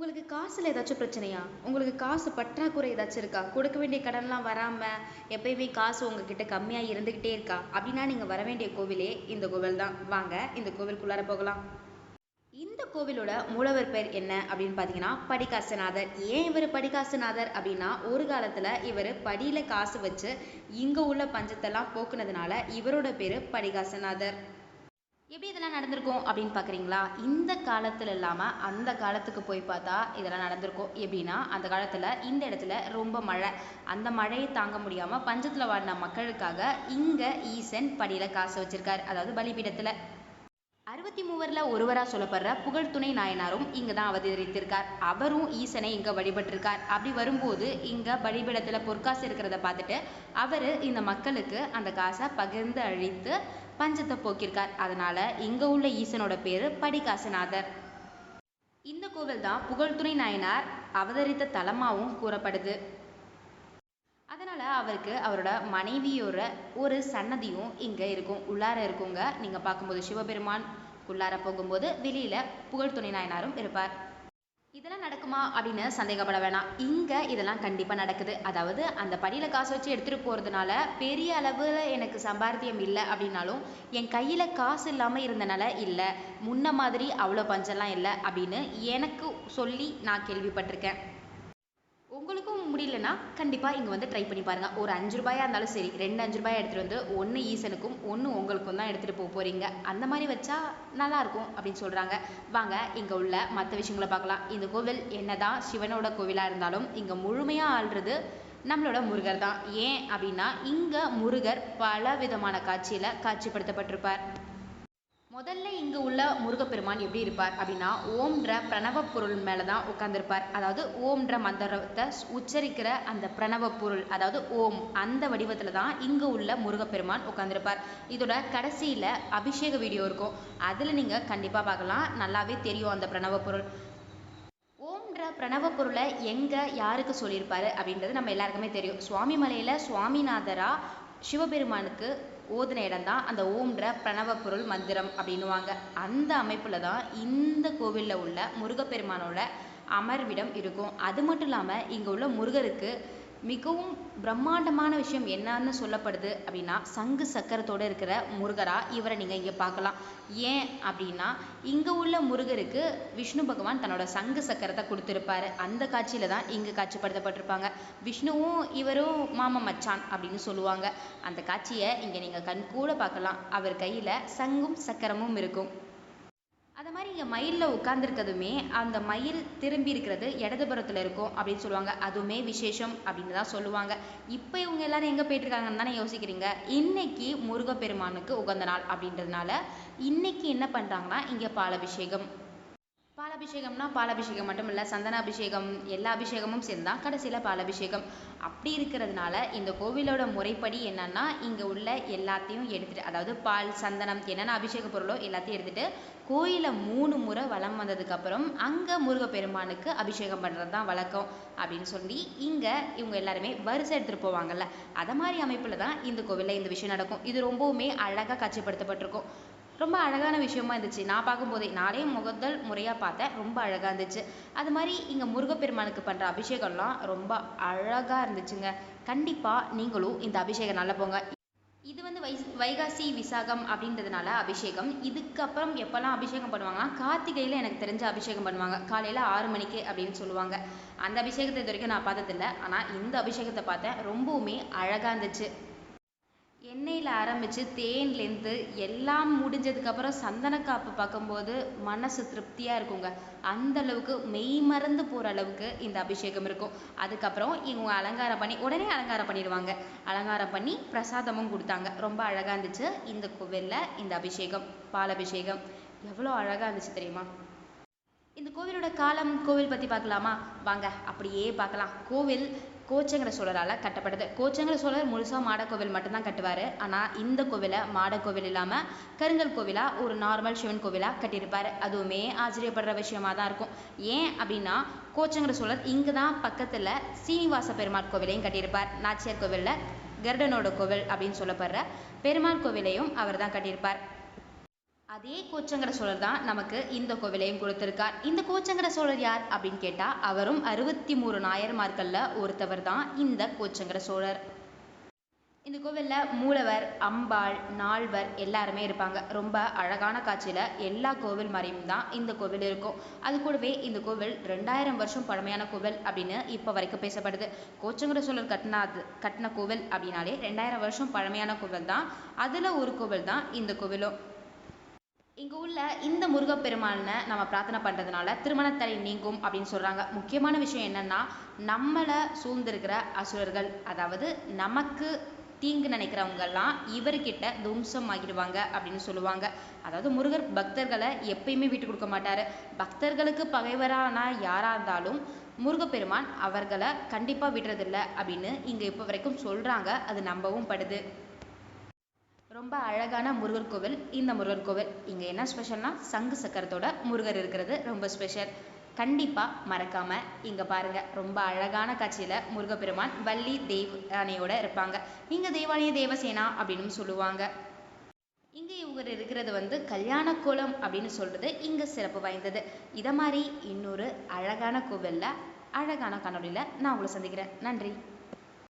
உங்களுக்கு காசுல ஏதாச்சும் பிரச்சனையா? உங்களுக்கு காசு பற்றாக்குறை ஏதாச்சும் இருக்கா? கொடுக்க வேண்டிய கடன்லாம் வராம எப்பயுமே காசு உங்ககிட்ட கம்மியா இருந்துகிட்டே இருக்கா? அப்படின்னா நீங்க வர வேண்டிய கோவிலே இந்த கோவில் தான். வாங்க இந்த கோவிலுக்குள்ளார போகலாம். இந்த கோவிலோட மூலவர் பேர் என்ன அப்படின்னு பார்த்தீங்கன்னா படிகாசநாதர். ஏன் இவர் படிகாசநாதர் அப்படின்னா ஒரு காலத்தில் இவர் படியில் காசு வச்சு இங்கே உள்ள பஞ்சத்தெல்லாம் போக்குனதுனால இவரோட பேர் படிகாசநாதர். எப்படி இதெல்லாம் நடந்திருக்கும் அப்படின்னு பார்க்குறீங்களா? இந்த காலத்துல இல்லாமல் அந்த காலத்துக்கு போய் பார்த்தா இதெல்லாம் நடந்திருக்கும். எப்படின்னா அந்த காலத்தில் இந்த இடத்துல ரொம்ப மழை. அந்த மழையை தாங்க முடியாமல் பஞ்சத்தில் வாழ்ந்த மக்களுக்காக இங்கே ஈசன் படியில் காசு வச்சுருக்கார். அதாவது பலிபீடத்தில். அறுபத்தி மூவர்ல ஒருவரா சொல்லப்படுற புகழ் துணை நாயனாரும் இங்கே தான் அவதரித்திருக்கார். அவரும் ஈசனை இங்க வழிபட்டிருக்கார். அப்படி வரும்போது இங்க வழிபடத்தில் பொற்காசு இருக்கிறத பார்த்துட்டு அவரு இந்த மக்களுக்கு அந்த காசை பகிர்ந்து அழித்து பஞ்சத்தை போக்கியிருக்கார் அதனால இங்க உள்ள ஈசனோட பேரு படிகாசநாதர். இந்த கோவில் தான் புகழ்துணை நாயனார் அவதரித்த தலமாவும் கூறப்படுது. அதனால அவருக்கு அவரோட மனைவியோட ஒரு சன்னதியும் இங்க இருக்கும். உள்ளார இருக்குங்க. நீங்க பார்க்கும்போது சிவபெருமான் உள்ளார போகும்போது வெளியில புகழ்துணை நாயனாரும் இருப்பார். இதெல்லாம் நடக்குமா அப்படின்னு சந்தேகப்பட வேணாம். இங்கே இதெல்லாம் கண்டிப்பாக நடக்குது. அதாவது அந்த படியில் காசு வச்சு எடுத்துகிட்டு போகிறதுனால பெரிய அளவில் எனக்கு சம்பாத்தியம் இல்லை அப்படின்னாலும் என் கையில் காசு இல்லாமல் இருந்தனால இல்லை முன்ன மாதிரி அவ்வளோ பஞ்செல்லாம் இல்லை அப்படின்னு எனக்கு சொல்லி நான் கேள்விப்பட்டிருக்கேன். உங்களுக்கும் முடியலன்னா கண்டிப்பாக இங்கே வந்து ட்ரை பண்ணி பாருங்க. ஒரு அஞ்சு ரூபாயாக இருந்தாலும் சரி ரெண்டு அஞ்சு ரூபாய் எடுத்துகிட்டு வந்து ஒன்று ஈசனுக்கும் ஒன்று உங்களுக்கும் தான் எடுத்துகிட்டு போக போகிறீங்க அந்த மாதிரி வச்சா நல்லாயிருக்கும் அப்படின்னு சொல்கிறாங்க வாங்க இங்கே உள்ள மற்ற விஷயங்களை பார்க்கலாம். இந்த கோவில் என்னதான் சிவனோட கோவிலாக இருந்தாலும் இங்கே முழுமையாக ஆள்றது நம்மளோட முருகர் தான். ஏன் அப்படின்னா இங்கே முருகர் பல விதமான காட்சியில் காட்சிப்படுத்தப்பட்டிருப்பார். முதல்ல இங்கே உள்ள முருகப்பெருமான் எப்படி இருப்பார் அப்படின்னா ஓம்ன்ற பிரணவ பொருள் மேலே தான் உட்காந்துருப்பார் அதாவது ஓம்ன்ற மந்திரத்தை உச்சரிக்கிற அந்த பிரணவ பொருள் அதாவது ஓம் அந்த வடிவத்தில் தான் இங்கே உள்ள முருகப்பெருமான் உட்காந்துருப்பார் இதோட கடைசியில் அபிஷேக வீடியோ இருக்கும். அதில் நீங்கள் கண்டிப்பாக பார்க்கலாம். நல்லாவே தெரியும் அந்த பிரணவ பொருள். ஓம்ன்ற பிரணவ பொருளை எங்கே யாருக்கு சொல்லியிருப்பாரு அப்படின்றது நம்ம எல்லாருக்குமே தெரியும். சுவாமி மலையில் சுவாமிநாதராக சிவபெருமானுக்கு ஓதுன இடம் தான் அந்த ஓம்ன்ற பிரணவ பொருள் மந்திரம் அப்படின்னுவாங்க. அந்த அமைப்பில் தான் இந்த கோவிலில் உள்ள முருகப்பெருமானோட அமர்விடம் இருக்கும். அது மட்டும் இல்லாமல் இங்கே உள்ள முருகருக்கு மிகவும் பிரம்மாண்டமான விஷயம் என்னன்னு சொல்லப்படுது அப்படின்னா சங்கு சக்கரத்தோடு இருக்கிற முருகரா? இவரை நீங்கள் இங்கே பார்க்கலாம். ஏன் அப்படின்னா இங்கே உள்ள முருகருக்கு விஷ்ணு பகவான் தன்னோட சங்கு சக்கரத்தை கொடுத்துருப்பாரு. அந்த காட்சியில் தான் இங்கே காட்சிப்படுத்தப்பட்டிருப்பாங்க. விஷ்ணுவும் இவரும் மாம மச்சான் அப்படின்னு சொல்லுவாங்க. அந்த காட்சியை இங்கே நீங்கள் கண் கூட பார்க்கலாம். அவர் கையில் சங்கும் சக்கரமும் இருக்கும். நீங்கள் மயிலில் உட்கார்ந்துருக்கதுமே அந்த மயில் திரும்பி இருக்கிறது இடதுபுறத்தில் இருக்கும் அப்படின்னு சொல்லுவாங்க. அதுவுமே விசேஷம் அப்படின்னு தான் சொல்லுவாங்க. இப்போ இவங்க எல்லாரும் எங்கே போயிட்டுருக்காங்கன்னு தானே யோசிக்கிறீங்க? இன்னைக்கு முருகப்பெருமானுக்கு உகந்த நாள் அப்படின்றதுனால இன்னைக்கு என்ன பண்ணுறாங்கன்னா இங்கே பாலபிஷேகம். பாலாபிஷேகம்னா பாலாபிஷேகம் மட்டும் இல்லை சந்தனாபிஷேகம் எல்லா அபிஷேகமும் சேர்ந்து தான் கடைசியில் பாலாபிஷேகம். அப்படி இருக்கிறதுனால இந்த கோவிலோட முறைப்படி என்னன்னா இங்கே உள்ள எல்லாத்தையும் எடுத்துகிட்டு அதாவது பால் சந்தனம் என்னென்ன அபிஷேக பொருளோ எல்லாத்தையும் எடுத்துகிட்டு கோயிலை மூணு முறை வலம் வந்ததுக்கப்புறம் அங்கே முருகப்பெருமானுக்கு அபிஷேகம் பண்ணுறது தான் வழக்கம் அப்படின்னு சொல்லி இங்கே இவங்க எல்லாருமே வரிசை எடுத்துகிட்டு போவாங்கல்ல. அதை மாதிரி அமைப்பில் தான் இந்த கோவிலில் இந்த விஷயம் நடக்கும். இது ரொம்பவுமே அழகாக காட்சிப்படுத்தப்பட்டிருக்கும். ரொம்ப அழகான விஷயமா இருந்துச்சு. நான் பார்க்கும்போதே நானே முதல் முறையாக பார்த்தேன். ரொம்ப அழகாக இருந்துச்சு. அது மாதிரி இங்கே முருகப்பெருமானுக்கு பண்ணுற அபிஷேகம்லாம் ரொம்ப அழகாக இருந்துச்சுங்க. கண்டிப்பாக நீங்களும் இந்த அபிஷேகம் நல்லா போங்க. இது வந்து வை வைகாசி விசாகம் அப்படின்றதுனால அபிஷேகம். இதுக்கப்புறம் எப்போல்லாம் அபிஷேகம் பண்ணுவாங்கன்னா கார்த்திகையில் எனக்கு தெரிஞ்ச அபிஷேகம் பண்ணுவாங்க. காலையில் ஆறு மணிக்கு அப்படின்னு சொல்லுவாங்க. அந்த அபிஷேகத்தை இது வரைக்கும் நான் பார்த்ததில்ல. ஆனால் இந்த அபிஷேகத்தை பார்த்தேன். ரொம்பவுமே அழகாக இருந்துச்சு. எண்ணெயில் ஆரம்பித்து தேன்லேருந்து எல்லாம் முடிஞ்சதுக்கப்புறம் சந்தனக்காப்பு பார்க்கும்போது மனசு திருப்தியாக இருக்குங்க. அந்த அளவுக்கு மெய் மறந்து போகிற அளவுக்கு இந்த அபிஷேகம் இருக்கும். அதுக்கப்புறம் இவங்க அலங்காரம் பண்ணி உடனே அலங்காரம் பண்ணிடுவாங்க. அலங்காரம் பண்ணி பிரசாதமும் கொடுத்தாங்க. ரொம்ப அழகாக இருந்துச்சு இந்த கோவிலில் இந்த அபிஷேகம் பாலபிஷேகம் எவ்வளோ அழகாக இருந்துச்சு தெரியுமா? இந்த கோவிலோட காலம் கோவில் பற்றி பார்க்கலாமா? வாங்க அப்படியே பார்க்கலாம். கோவில் கோச்சங்கர சோழரால் கட்டப்பட்டது. கோச்சங்கர சோழர் முழுசாக மாடக்கோவில் மட்டும்தான் கட்டுவார். ஆனால் இந்த கோவிலை மாடக்கோவில் இல்லாமல் கருங்கல் கோவிலாக ஒரு நார்மல் சிவன் கோவிலாக கட்டியிருப்பார். அதுவுமே ஆச்சரியப்படுற விஷயமா தான் இருக்கும். ஏன் அப்படின்னா கோச்சங்கர சோழர் இங்கே தான் பக்கத்தில் சீனிவாச பெருமாள் கோவிலையும் கட்டியிருப்பார். நாச்சியார் கோவிலில் கர்டனோட கோவில் அப்படின்னு சொல்லப்படுற பெருமாள் கோவிலையும் அவர் தான் கட்டியிருப்பார். அதே கோச்சங்கர சோழர் தான் நமக்கு இந்த கோவிலையும் கொடுத்திருக்கார். இந்த கோச்சங்கர சோழர் யார் அப்படின்னு கேட்டால் அவரும் அறுபத்தி மூணு நாயர்மார்களில் ஒருத்தவர் தான் இந்த கோச்சங்கர சோழர். இந்த கோவிலில் மூலவர் அம்பாள் நால்வர் எல்லாருமே இருப்பாங்க. ரொம்ப அழகான காட்சியில் எல்லா கோவில் மாதிரியும் தான் இந்த கோவில் இருக்கும். அது கூடவே இந்த கோவில் ரெண்டாயிரம் வருஷம் பழமையான கோவில் அப்படின்னு இப்போ வரைக்கும் பேசப்படுது. கோச்சங்கர சோழர் கட்டினாது கட்டின கோவில் அப்படின்னாலே ரெண்டாயிரம் வருஷம் பழமையான கோவில் தான். அதில் ஒரு கோவில் தான் இந்த கோவிலும். இங்கே உள்ள இந்த முருகப்பெருமானை நம்ம பிரார்த்தனை பண்ணுறதுனால திருமணத்தடை நீங்கும் அப்படின்னு சொல்கிறாங்க முக்கியமான விஷயம் என்னன்னா நம்மளை சூழ்ந்திருக்கிற அசுரர்கள் அதாவது நமக்கு தீங்கு நினைக்கிறவங்கெல்லாம் இவர்கிட்ட தும்சம் ஆகிடுவாங்க அப்படின்னு சொல்லுவாங்க. அதாவது முருகர் பக்தர்களை எப்பயுமே விட்டு கொடுக்க மாட்டார். பக்தர்களுக்கு பகைவரான யாராக இருந்தாலும் முருகப்பெருமான் அவர்களை கண்டிப்பாக விடுறதில்ல அப்படின்னு இங்கே இப்போ வரைக்கும் சொல்கிறாங்க அது நம்பவும் படுது. ரொம்ப அழகான முருகர் கோவில் இந்த முருகர் கோவில். இங்கே என்ன ஸ்பெஷல்னா சங்கு சக்கரத்தோட முருகர் இருக்கிறது ரொம்ப ஸ்பெஷல் கண்டிப்பாக மறக்காமல் இங்கே பாருங்க. ரொம்ப அழகான காட்சியில் முருகப்பெருமான் வள்ளி தெய்வானையோட இருப்பாங்க. இங்கே தெய்வானிய தேவசேனா அப்படின்னு சொல்லுவாங்க. இங்கே இவங்க இருக்கிறது வந்து கல்யாண கோலம் அப்படின்னு சொல்கிறது இங்கே சிறப்பு வாய்ந்தது. இதை மாதிரி இன்னொரு அழகான கோவிலில் அழகான கண்ணொலியில நான் உங்களை சந்திக்கிறேன். நன்றி.